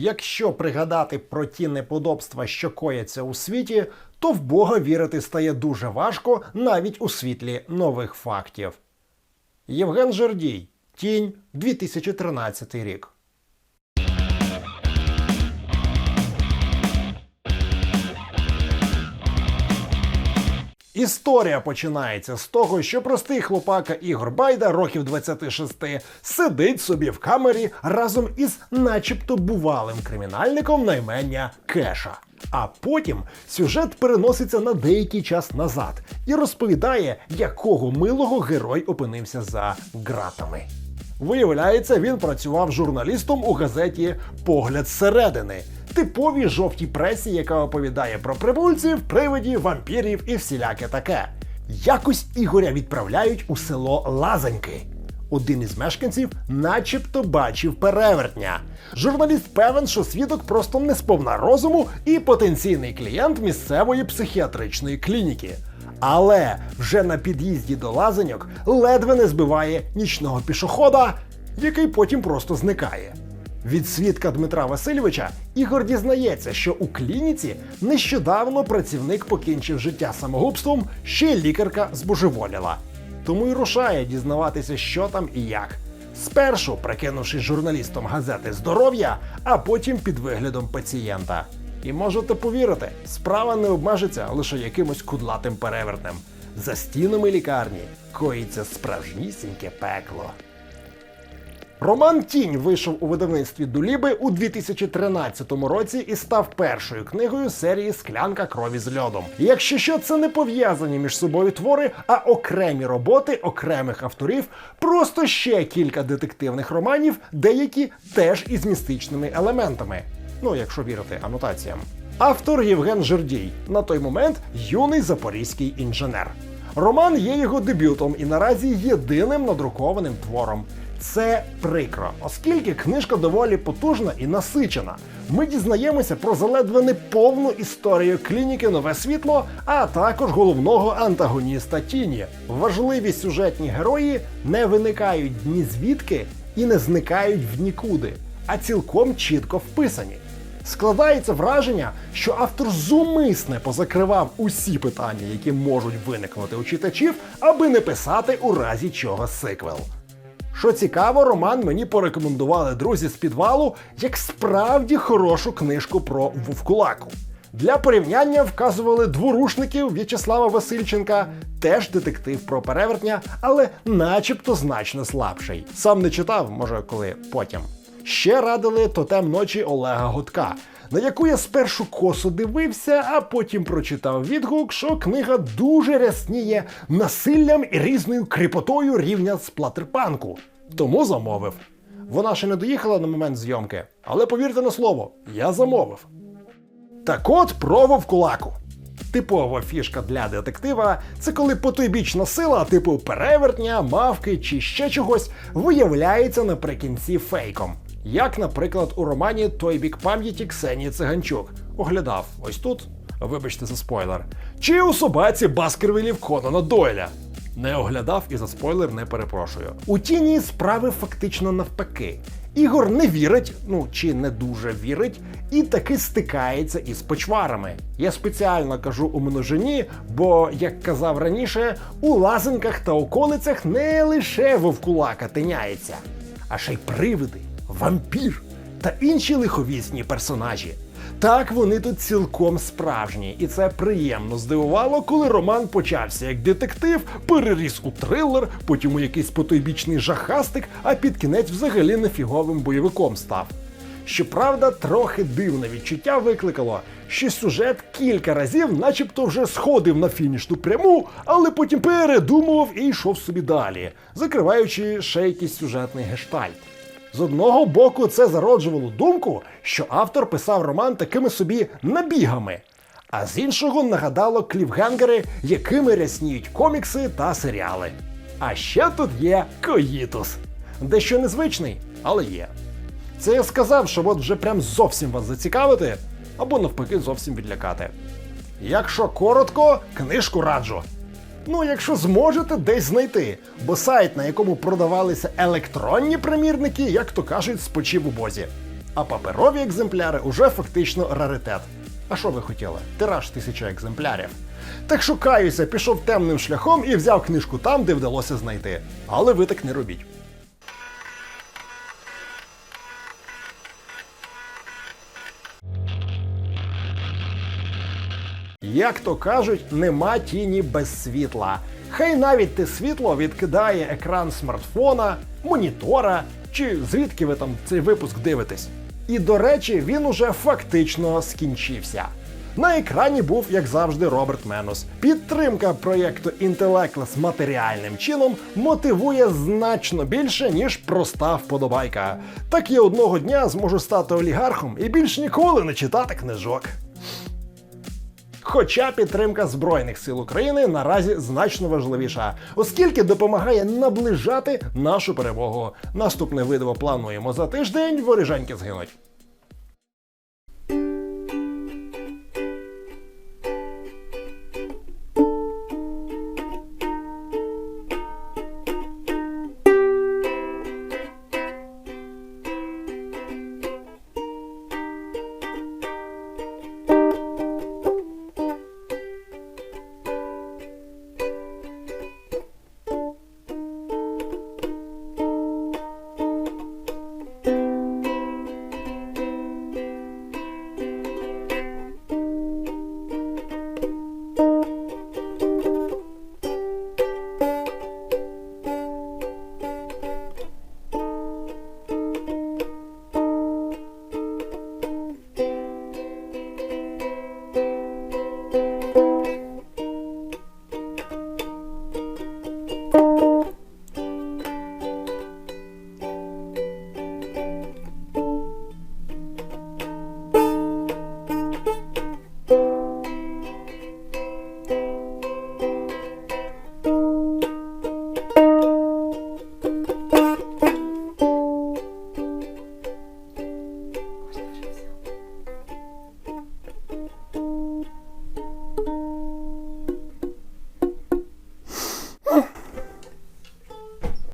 Якщо пригадати про ті неподобства, що кояться у світі, то в Бога вірити стає дуже важко навіть у світлі нових фактів. Євген Жердій, Тінь, 2013 рік. Історія починається з того, що простий хлопака Ігор Байда, років 26, сидить собі в камері разом із начебто бувалим кримінальником наймення Кеша. А потім сюжет переноситься на деякий час назад і розповідає, якого милого герой опинився за ґратами. Виявляється, він працював журналістом у газеті Погляд зсередини, типовій жовтій пресі, яка оповідає про прибульців, привидів, вампірів і всіляке таке. Якось Ігоря відправляють у село Лазаньки. Один із мешканців начебто бачив перевертня. Журналіст певен, що свідок просто не сповна розуму і потенційний клієнт місцевої психіатричної клініки. Але вже на під'їзді до лазаньок ледве не збиває нічного пішохода, який потім просто зникає. Від свідка Дмитра Васильовича Ігор дізнається, що у клініці нещодавно працівник покінчив життя самогубством, ще й лікарка збожеволіла. Тому й рушає дізнаватися, що там і як. Спершу прикинувшись журналістом газети Здоров'я, а потім під виглядом пацієнта. І можете повірити, справа не обмежиться лише якимось кудлатим перевертнем. За стінами лікарні коїться справжнісіньке пекло. Роман Тінь вийшов у видавництві Дуліби у 2013 році і став першою книгою серії Склянка крові з льодом. Якщо що, це не пов'язані між собою твори, а окремі роботи окремих авторів, просто ще кілька детективних романів, деякі теж із містичними елементами. Ну, якщо вірити анотаціям. Автор Євген Жердій, на той момент юний запорізький інженер. Роман є його дебютом і наразі єдиним надрукованим твором. Це прикро, оскільки книжка доволі потужна і насичена. Ми дізнаємося про заледве не повну історію клініки Нове світло, а також головного антагоніста Тіні. Важливі сюжетні герої не виникають ні звідки і не зникають в нікуди, а цілком чітко вписані. Складається враження, що автор зумисне позакривав усі питання, які можуть виникнути у читачів, аби не писати у разі чого сиквел. Що цікаво, роман мені порекомендували друзі з підвалу як справді хорошу книжку про Вовкулаку. Для порівняння вказували дворушників В'ячеслава Васильченка, теж детектив про перевертня, але начебто значно слабший. Сам не читав, може, коли потім. Ще радили тотем ночі Олега Гудка, на яку я спершу косо дивився, а потім прочитав відгук, що книга дуже рясніє насиллям і різною кріпотою рівня сплатерпанку. Тому замовив. Вона ще не доїхала на момент зйомки, але повірте на слово, я замовив. Так от про вовкулаку. Типова фішка для детектива це коли потойбічна сила, типу перевертня, мавки чи ще чогось, виявляється наприкінці фейком. Як, наприклад, у романі Той бік пам'яті Ксенії Циганчук. Оглядав ось тут. Вибачте за спойлер. Чи у собаці Баскервілів Конана Дойля. Не оглядав і за спойлер не перепрошую. У тіні справи фактично навпаки. Ігор не вірить, ну чи не дуже вірить, і таки стикається із почварами. Я спеціально кажу у множині, бо, як казав раніше, у лазинках та околицях не лише вовкулака тиняється, а ще й привиди, вампір та інші лиховісні персонажі. Так, вони тут цілком справжні, і це приємно здивувало, коли роман почався як детектив, переріс у трилер, потім у якийсь потойбічний жахастик, а під кінець взагалі нефіговим бойовиком став. Щоправда, трохи дивне відчуття викликало, що сюжет кілька разів, начебто, вже сходив на фінішну пряму, але потім передумував і йшов собі далі, закриваючи ще якийсь сюжетний гештальт. З одного боку, це зароджувало думку, що автор писав роман такими собі набігами, а з іншого нагадало клівгенгери, якими рясніють комікси та серіали. А ще тут є Коїтус. Дещо незвичний, але є. Це я сказав, щоб от вже прям зовсім вас зацікавити, або навпаки зовсім відлякати. Якщо коротко, книжку раджу. Ну, якщо зможете десь знайти, бо сайт, на якому продавалися електронні примірники, як то кажуть, спочив у бозі. а паперові екземпляри уже фактично раритет. А що ви хотіли? Тираж тисяча екземплярів. Так шукаюся, пішов темним шляхом і взяв книжку там, де вдалося знайти. Але ви так не робіть. Як то кажуть, нема тіні без світла. Хай навіть те світло відкидає екран смартфона, монітора чи звідки ви там цей випуск дивитесь. І до речі, він уже фактично скінчився. На екрані був, як завжди, Роберт Менус. Підтримка проєкту Intellectless матеріальним чином мотивує значно більше, ніж проста вподобайка. Так я одного дня зможу стати олігархом і більш ніколи не читати книжок. Хоча підтримка Збройних сил України наразі значно важливіша, оскільки допомагає наближати нашу перемогу. Наступне видео плануємо за тиждень, воріжаньки згинуть.